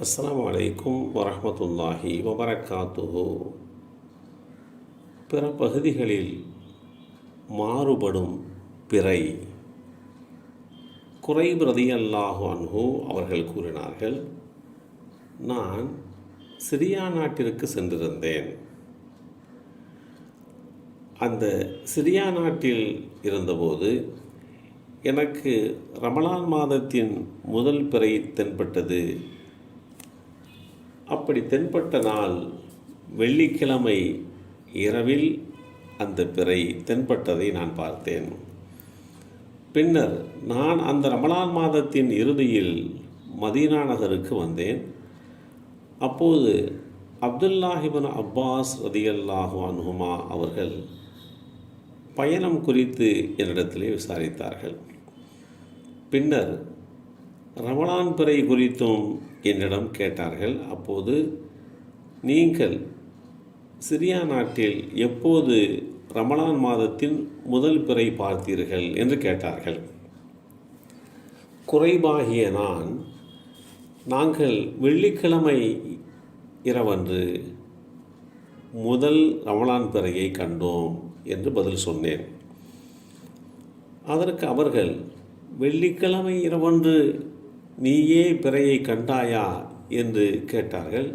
அஸ்லாம் அலைக்கும் வரமத்துல்லாஹி வபரகாத்துஹு. பிற பகுதிகளில் மாறுபடும் பிறை. குறைபிரதி ரதியல்லாஹு அன்ஹு அவர்கள் கூறினார்கள் நான் சிரியா நாட்டிற்கு சென்றிருந்தேன். அந்த சிரியா நாட்டில் இருந்தபோது எனக்கு ரமலான் மாதத்தின் முதல் பிறை தென்பட்டது. அப்படி தென்பட்ட நாள் வெள்ளிக்கிழமை இரவில் அந்த பிறை தென்பட்டதை நான் பார்த்தேன். பின்னர் நான் அந்த ரமலான் மாதத்தின் இறுதியில் மதீனா நகருக்கு வந்தேன். அப்போது அப்துல்லாஹிபன் அப்பாஸ் ரதியல்லாஹு அன்ஹுமா அவர்கள் பயணம் குறித்து என்னிடத்திலே விசாரித்தார்கள். பின்னர் ரமலான் பிறை குறித்தும் என்னிடம் கேட்டார்கள் அப்போது நீங்கள் சிரியா நாட்டில் எப்போது ரமலான் மாதத்தின் முதல் பிறை பார்த்தீர்கள்? என்று கேட்டார்கள். குறைபாகிய நான் நாங்கள் வெள்ளிக்கிழமை இரவன்று முதல் ரமலான் பிறையை கண்டோம் என்று பதில் சொன்னேன். அதற்கு அவர்கள் வெள்ளிக்கிழமை இரவன்று நீயே பிறையை கண்டாயா? என்று கேட்டார்கள்.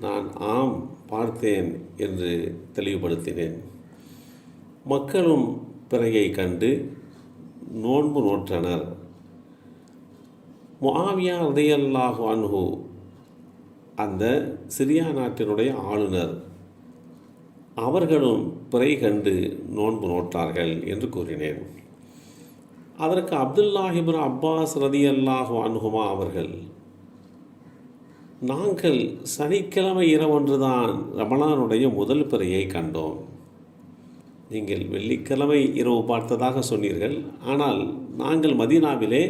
நான் ஆம் பார்த்தேன் என்று தெளிவுபடுத்தினேன். மக்களும் பிறையை கண்டு நோன்பு நோற்றனர். முஆவியா ரதையல்லாஹு அன்ஹு அந்த சிரியா நாட்டினுடைய ஆளுநர் அவர்களும் பிறை கண்டு நோன்பு நோட்டார்கள் என்று கூறினேன். அதற்கு அப்துல்லாஹிபுர் அப்பாஸ் ரதி அல்லாஹு அனுகுமா அவர்கள் நாங்கள் சனிக்கிழமை இரவொன்றுதான் ரமணானுடைய முதல் பிறையை கண்டோம். நீங்கள் வெள்ளிக்கிழமை இரவு பார்த்ததாக சொன்னீர்கள். ஆனால் நாங்கள் மதீனாவிலே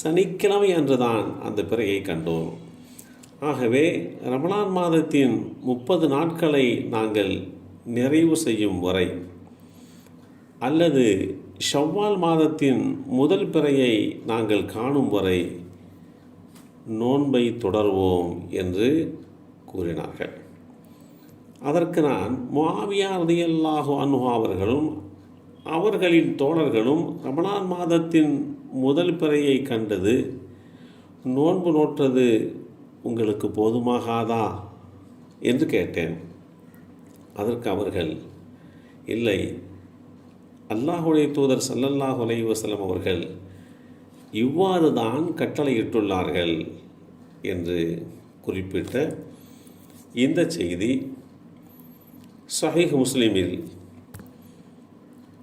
சனிக்கிழமை அன்றுதான் அந்த பிறையை கண்டோம். ஆகவே ரமணான் மாதத்தின் முப்பது நாட்களை நாங்கள் நிறைவு செய்யும் வரை அல்லது ஷவ்வால் மாதத்தின் முதல் பிறையை நாங்கள் காணும் வரை நோன்பை தொடர்வோம் என்று கூறினார்கள். அதற்கு நான் மாவியார் ரதியல்லாஹு அன்ஹா அவர்களும் அவர்களின் தோழர்களும் ரமணான் மாதத்தின் முதல் பிறையை கண்டது நோன்பு நோற்றது உங்களுக்கு போதுமாகாதா என்று கேட்டேன். அதற்கு அவர்கள் இல்லை அல்லாஹுடைய தூதர் சல்லல்லாஹ் அலைஹி அவர்கள் இவ்வாறு தான் கட்டளையிட்டுள்ளார்கள் என்று குறிப்பிட்ட இந்த செய்தி சஹீஹ் முஸ்லிமில்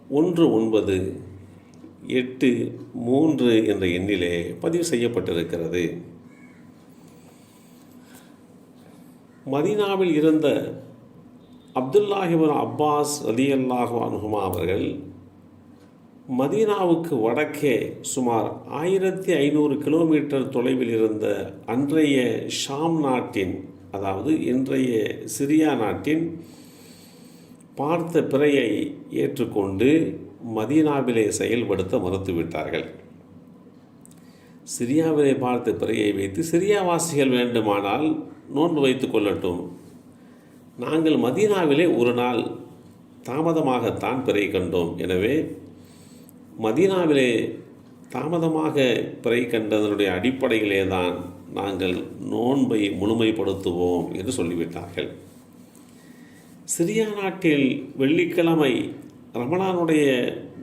ஒன்று ஒன்பது எட்டு மூன்று என்ற எண்ணிலே பதிவு செய்யப்பட்டிருக்கிறது. மதீனாவில் இருந்த அப்துல்லாஹிபின் அப்பாஸ் அலி அல்லாஹு அனுகுமா அவர்கள் மதீனாவுக்கு வடக்கே சுமார் ஆயிரத்தி ஐநூறு கிலோமீட்டர் தொலைவில் இருந்த அன்றைய ஷாம் நாட்டின் அதாவது இன்றைய சிரியா நாட்டின் பார்த்த பிறையை ஏற்றுக்கொண்டு மதீனாவிலே செயல்படுத்த மறுத்துவிட்டார்கள். சிரியாவிலே பார்த்த பிறையை வைத்து சிரியாவாசிகள் வேண்டுமானால் நோன்பு வைத்து கொள்ளட்டும். நாங்கள் மதீனாவிலே ஒரு நாள் தாமதமாகத்தான் பிறை கண்டோம். எனவே மதீனாவிலே தாமதமாக பிறை கண்டதனுடைய அடிப்படையிலே தான் நாங்கள் நோன்பை முழுமைப்படுத்துவோம் என்று சொல்லிவிட்டார்கள். சிரியா நாட்டில் வெள்ளிக்கிழமை ரமணானுடைய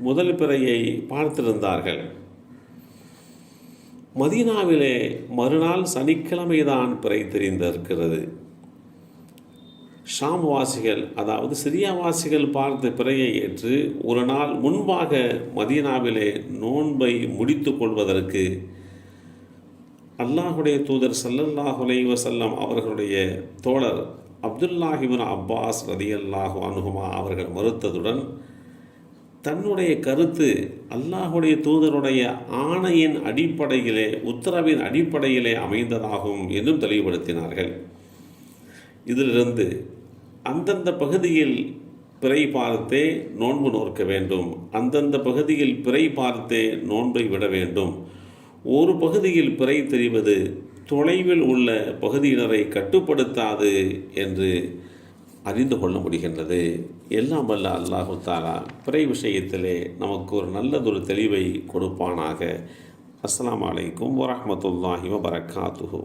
முதல் பிறையை பார்த்திருந்தார்கள். மதீனாவிலே மறுநாள் சனிக்கிழமை தான் பிறை தெரிந்திருக்கிறது. ஷாம்வாசிகள் அதாவது சிரியாவாசிகள் பார்த்த பிறையை ஏற்று ஒரு நாள் முன்பாக மதீனாவிலே நோன்பை முடித்து கொள்வதற்கு அல்லாஹுடைய தூதர் சல்லல்லாஹு வசல்லம் அவர்களுடைய தோழர் அப்துல்லாஹிபின் அப்பாஸ் ரதி அல்லாஹு அனுகுமா அவர்கள் மறுத்ததுடன் தன்னுடைய கருத்து அல்லாஹுடைய தூதருடைய ஆணையின் அடிப்படையிலே உத்தரவின் அடிப்படையிலே அமைந்ததாகும் என்றும் தெளிவுபடுத்தினார்கள். இதிலிருந்து அந்தந்த பகுதியில் பிறை பார்த்தே நோன்பு நோக்க வேண்டும். அந்தந்த பகுதியில் பிறை பார்த்தே நோன்பை விட வேண்டும். ஒரு பகுதியில் பிறை தெரிவது தொலைவில் உள்ள பகுதியினரை கட்டுப்படுத்தாது என்று அறிந்து கொள்ள முடிகின்றது. எல்லாம் வல்ல அல்லாஹு தாலா பிறை விஷயத்திலே நமக்கு ஒரு நல்லதொரு தெளிவை கொடுப்பானாக. அஸ்லாம் அலைக்கும் வரமத்துல்லாஹி வபரகாத்துஹு.